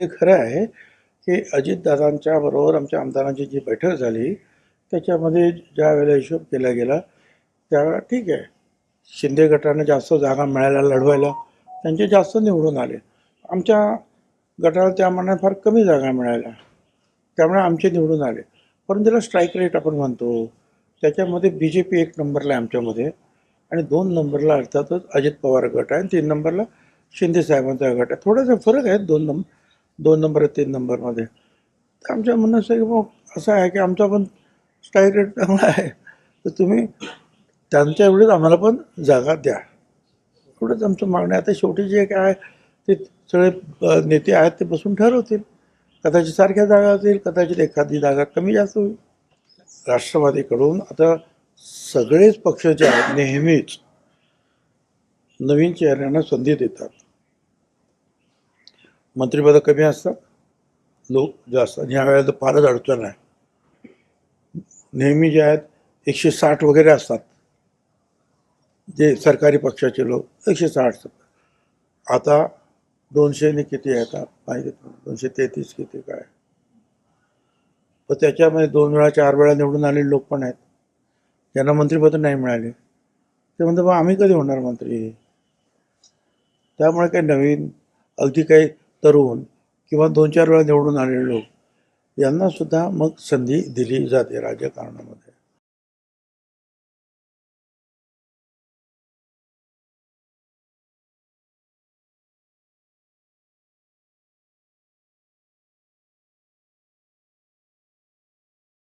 हे खरं आहे की अजितदादांच्या बरोबर आमच्या आमदारांची जी बैठक झाली त्याच्यामध्ये ज्या वेळेला हिशोब केला गेला त्यावेळेला ठीक आहे शिंदे गटाने जास्त जागा मिळायला लढवायला त्यांचे जास्त निवडून आले. आमच्या गटाला त्या फार कमी जागा मिळाल्या त्यामुळे आमचे निवडून आले. परंतु त्याला स्ट्राईक रेट आपण म्हणतो त्याच्यामध्ये बी जे पी एक नंबरला आहे आमच्यामध्ये आणि दोन नंबरला अर्थातच अजित पवार गट आहे आणि तीन नंबरला शिंदे साहेबांचा गट आहे. थोडासा फरक आहे दोन नंबर दोन नंबर तीन नंबरमध्ये. तर आमच्या म्हणणं असं की मग असं आहे की आमचा पण स्ट्राईक रेट चांगला आहे. तर तुम्ही त्यांच्या एवढीच आम्हाला पण जागा द्या. एवढंच आमचं मागणं आहे. आता शेवटी जे काय आहे ते सगळे नेते आहेत ते बसून ठरवतील. कदाचित सारख्या जागा असतील कदाचित एखादी जागा कमी जास्त होईल. राष्ट्रवादीकडून आता सगळेच पक्ष जे आहेत नेहमीच नवीन चेहऱ्यांना संधी देतात. मंत्रिपदं कमी असतात लोक जास्त आणि ह्यावेळेला तर फारच अडचण आहे. नेहमी जे आहेत एकशे साठ वगैरे असतात. जे सरकारी पक्षाचे लोक एकशे साठ असतात. आता दोनशेने किती येतात पाहिजे दोनशे तेहतीस किती काय? पण त्याच्यामध्ये दोन वेळा चार वेळा निवडून आलेले लोक पण आहेत. ज्यांना मंत्रिपद नाही मिळाले. ते म्हणतात मग आम्ही कधी होणार मंत्री? त्यामुळे काही नवीन अगदी काही तरुण किंवा दोन चार वेळा निवडून आलेले लोक यांनासुद्धा मग संधी दिली जाते राजकारणामध्ये.